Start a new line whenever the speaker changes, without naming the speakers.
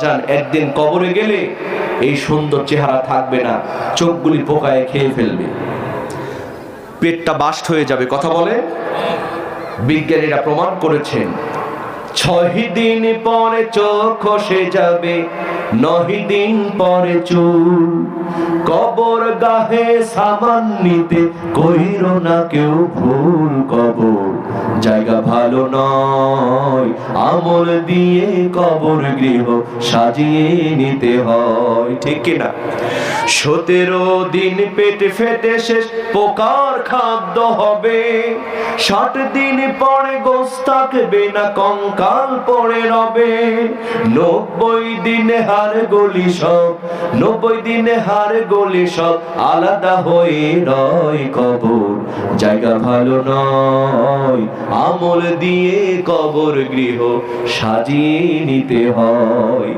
যান একদিন কবরে গেলে এই সুন্দর চেহারা থাকবে না, চোখগুলি পোকায় খেয়ে ফেলবে। পেটটা বাস্ট হয়ে যাবে, কথা বলে? বিজ্ঞানীরা প্রমাণ করেছেন ছয় দিন পরে চোখ খসে যাবে নহি দিন পরে চুল কবর গাহে সামান নিতে কইর না কেউ ভুল কবর। জায়গা ভালো নয়, আমল দিয়ে কবর গৃহ সাজিয়ে নিতে হয়। ঠিক কিনা? সতেরো দিন পেট ফেটে শেষ, পোকার খাদ্য হবে। ষাট দিন পরে গোস থাকবে না, কঙ্কাল পড়ে রবে। নব্বই দিনে হার গলি সব, নব্বই দিনে হার গলি সব, আলাদা হয়ে রয় কবর। জায়গা ভালো নয়, আমল দিয়ে কবর গৃহ সাজিয়ে নিতে হয়।